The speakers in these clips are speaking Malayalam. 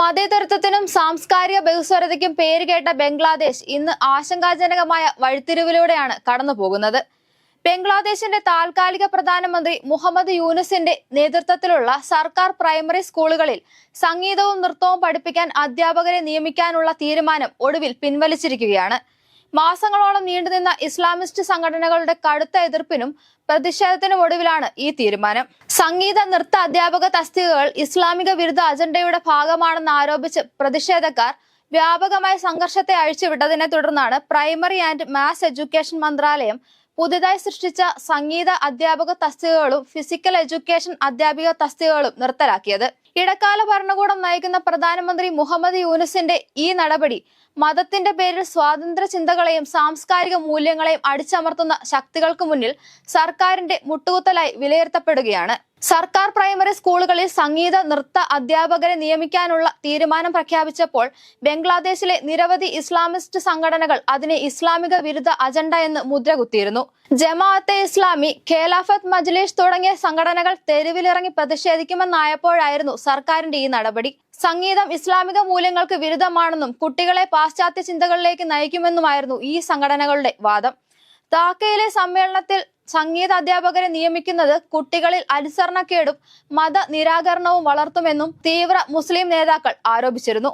മതേതരത്വത്തിനും സാംസ്കാരിക ബഹുസ്വരതയ്ക്കും പേരുകേട്ട ബംഗ്ലാദേശ് ഇന്ന് ആശങ്കാജനകമായ വഴിത്തിരിവിലൂടെയാണ് കടന്നു പോകുന്നത്. ബംഗ്ലാദേശിന്റെ താൽക്കാലിക പ്രധാനമന്ത്രി മുഹമ്മദ് യൂനുസിന്റെ നേതൃത്വത്തിലുള്ള സർക്കാർ പ്രൈമറി സ്കൂളുകളിൽ സംഗീതവും നൃത്തവും പഠിപ്പിക്കാൻ അധ്യാപകരെ നിയമിക്കാനുള്ള തീരുമാനം ഒടുവിൽ പിൻവലിച്ചിരിക്കുകയാണ്. മാസങ്ങളോളം നീണ്ടുനിന്ന ഇസ്ലാമിസ്റ്റ് സംഘടനകളുടെ കടുത്ത എതിർപ്പിനും പ്രതിഷേധത്തിനും ഒടുവിലാണ് ഈ തീരുമാനം. സംഗീത നൃത്ത അധ്യാപക തസ്തികകൾ ഇസ്ലാമിക വിരുദ്ധ അജണ്ടയുടെ ഭാഗമാണെന്ന് ആരോപിച്ച് പ്രതിഷേധക്കാർ വ്യാപകമായ സംഘർഷത്തെ അഴിച്ചുവിട്ടതിനെ തുടർന്നാണ് പ്രൈമറി ആൻഡ് മാസ് എഡ്യൂക്കേഷൻ മന്ത്രാലയം പുതുതായി സൃഷ്ടിച്ച സംഗീത അധ്യാപക തസ്തികകളും ഫിസിക്കൽ എഡ്യൂക്കേഷൻ അധ്യാപിക തസ്തികകളും നിർത്തലാക്കിയത്. ഇടക്കാല ഭരണകൂടം നയിക്കുന്ന പ്രധാനമന്ത്രി മുഹമ്മദ് യൂനുസിന്റെ ഈ നടപടി മതത്തിന്റെ പേരിൽ സ്വാതന്ത്ര്യ ചിന്തകളെയും സാംസ്കാരിക മൂല്യങ്ങളെയും അടിച്ചമർത്തുന്ന ശക്തികൾക്ക് മുന്നിൽ സർക്കാരിന്റെ മുട്ടുകുത്തലായി വിലയിരുത്തപ്പെടുകയാണ്. സർക്കാർ പ്രൈമറി സ്കൂളുകളിൽ സംഗീത നൃത്ത അധ്യാപകരെ നിയമിക്കാനുള്ള തീരുമാനം പ്രഖ്യാപിച്ചപ്പോൾ ബംഗ്ലാദേശിലെ നിരവധി ഇസ്ലാമിസ്റ്റ് സംഘടനകൾ അതിനെ ഇസ്ലാമിക വിരുദ്ധ അജണ്ട എന്ന് മുദ്രകുത്തിയിരുന്നു ജമാഅത്തെ ഇസ്ലാമി ഖേലാഫത്ത് മജ്ലിസ് തുടങ്ങിയ സംഘടനകൾ തെരുവിലിറങ്ങി പ്രതിഷേധിക്കുമെന്നായപ്പോഴായിരുന്നു സർക്കാരിന്റെ ഈ നടപടി. സംഗീതം ഇസ്ലാമിക മൂല്യങ്ങൾക്ക് വിരുദ്ധമാണെന്നും കുട്ടികളെ പാശ്ചാത്യ ചിന്തകളിലേക്ക് നയിക്കുമെന്നുമായിരുന്നു ഈ സംഘടനകളുടെ വാദം. താക്കയിലെ സമ്മേളനത്തിൽ സംഗീത അധ്യാപകരെ നിയമിക്കുന്നത് കുട്ടികളിൽ അനുസരണക്കേടും മത നിരാകരണവും വളർത്തുമെന്നും തീവ്ര മുസ്ലിം നേതാക്കൾ ആരോപിച്ചിരുന്നു.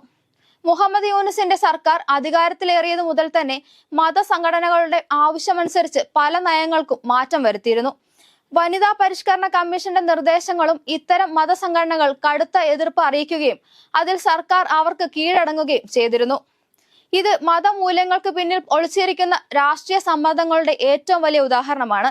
മുഹമ്മദ് യൂനുസിന്റെ സർക്കാർ അധികാരത്തിലേറിയതു മുതൽ തന്നെ മതസംഘടനകളുടെ ആവശ്യമനുസരിച്ച് പല നയങ്ങൾക്കും മാറ്റം വരുത്തിയിരുന്നു. വനിതാ പരിഷ്കരണ കമ്മീഷന്റെ നിർദ്ദേശങ്ങളും ഇത്തരം മതസംഘടനകൾ കടുത്ത എതിർപ്പ് അറിയിക്കുകയും അതിൽ സർക്കാർ അവർക്ക് കീഴടങ്ങുകയും ചെയ്തിരുന്നു. ഇത് മതമൂല്യങ്ങൾക്ക് പിന്നിൽ ഒളിച്ചിരിക്കുന്ന രാഷ്ട്രീയ സമ്മർദ്ദങ്ങളുടെ ഏറ്റവും വലിയ ഉദാഹരണമാണ്.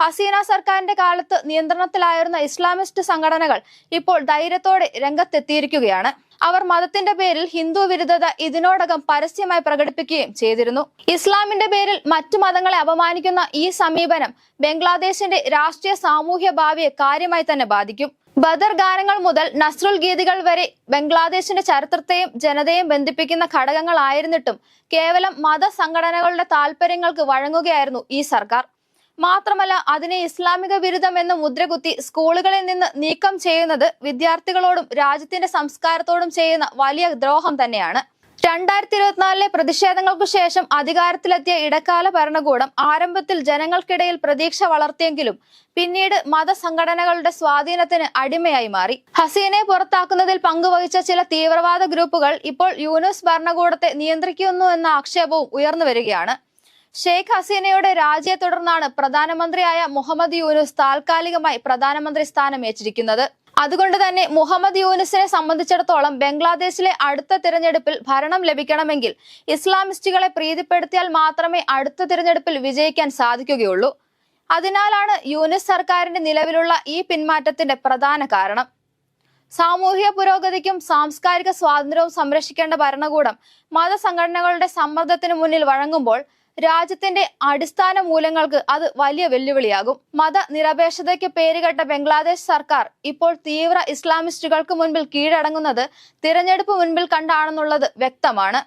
ഹസീന സർക്കാരിന്റെ കാലത്ത് നിയന്ത്രണത്തിലായിരുന്ന ഇസ്ലാമിസ്റ്റ് സംഘടനകൾ ഇപ്പോൾ ധൈര്യത്തോടെ രംഗത്തെത്തിയിരിക്കുകയാണ്. അവർ മതത്തിന്റെ പേരിൽ ഹിന്ദു വിരുദ്ധത ഇതിനോടകം പരസ്യമായി പ്രകടിപ്പിക്കുകയും ചെയ്തിരുന്നു. ഇസ്ലാമിന്റെ പേരിൽ മറ്റു മതങ്ങളെ അപമാനിക്കുന്ന ഈ സമീപനം ബംഗ്ലാദേശിന്റെ രാഷ്ട്രീയ സാമൂഹ്യ ഭാവിയെ കാര്യമായി തന്നെ ബാധിക്കും. ബദർ ഗാനങ്ങൾ മുതൽ നസ്രുൽ ഗീതികൾ വരെ ബംഗ്ലാദേശിന്റെ ചരിത്രത്തെയും ജനതയെയും ബന്ധിപ്പിക്കുന്ന ഘടകങ്ങളായിരുന്നിട്ടും കേവലം മതസംഘടനകളുടെ താല്പര്യങ്ങൾക്ക് വഴങ്ങുകയായിരുന്നു ഈ സർക്കാർ. മാത്രമല്ല അതിനെ ഇസ്ലാമിക വിരുദ്ധം എന്ന് മുദ്രകുത്തി സ്കൂളുകളിൽ നിന്ന് നീക്കം ചെയ്യുന്നത് വിദ്യാർത്ഥികളോടും രാജ്യത്തിന്റെ സംസ്കാരത്തോടും ചെയ്യുന്ന വലിയ ദ്രോഹം തന്നെയാണ്. രണ്ടായിരത്തി ഇരുപത്തിനാലിലെ പ്രതിഷേധങ്ങൾക്കു ശേഷം അധികാരത്തിലെത്തിയ ഇടക്കാല ഭരണകൂടം ആരംഭത്തിൽ ജനങ്ങൾക്കിടയിൽ പ്രതീക്ഷ വളർത്തിയെങ്കിലും പിന്നീട് മതസംഘടനകളുടെ സ്വാധീനത്തിന് അടിമയായി മാറി. ഹസീനെ പുറത്താക്കുന്നതിൽ പങ്കുവഹിച്ച ചില തീവ്രവാദ ഗ്രൂപ്പുകൾ ഇപ്പോൾ യൂനുസ് ഭരണകൂടത്തെ നിയന്ത്രിക്കുന്നു എന്ന ആക്ഷേപവും ഉയർന്നു വരികയാണ്. ഷെയ്ഖ് ഹസീനയുടെ രാജിയെ തുടർന്നാണ് പ്രധാനമന്ത്രിയായ മുഹമ്മദ് യൂനുസ് താൽക്കാലികമായി പ്രധാനമന്ത്രി സ്ഥാനം ഏറ്റിരിക്കുന്നത് അതുകൊണ്ട് തന്നെ മുഹമ്മദ് യൂനുസിനെ സംബന്ധിച്ചിടത്തോളം ബംഗ്ലാദേശിലെ അടുത്ത തിരഞ്ഞെടുപ്പിൽ ഭരണം ലഭിക്കണമെങ്കിൽ ഇസ്ലാമിസ്റ്റുകളെ പ്രീതിപ്പെടുത്തിയാൽ മാത്രമേ അടുത്ത തിരഞ്ഞെടുപ്പിൽ വിജയിക്കാൻ സാധിക്കുകയുള്ളൂ. അതിനാലാണ് യൂനുസ് സർക്കാരിന്റെ നിലവിലുള്ള ഈ പിന്മാറ്റത്തിന്റെ പ്രധാന കാരണം. സാമൂഹിക പുരോഗതിക്കും സാംസ്കാരിക സ്വാതന്ത്ര്യവും സംരക്ഷിക്കേണ്ട ഭരണകൂടം മതസംഘടനകളുടെ സമ്മർദ്ദത്തിന് മുന്നിൽ വഴങ്ങുമ്പോൾ രാജ്യത്തിന്റെ അടിസ്ഥാന മൂല്യങ്ങൾക്ക് അത് വലിയ വെല്ലുവിളിയാകും. മതനിരപേക്ഷതയ്ക്ക് പേരുകെട്ട ബംഗ്ലാദേശ് സർക്കാർ ഇപ്പോൾ തീവ്ര ഇസ്ലാമിസ്റ്റുകൾക്ക് മുൻപിൽ കീഴടങ്ങുന്നത് തിരഞ്ഞെടുപ്പ് മുൻപിൽ കണ്ടാണെന്നുള്ളത് വ്യക്തമാണ്.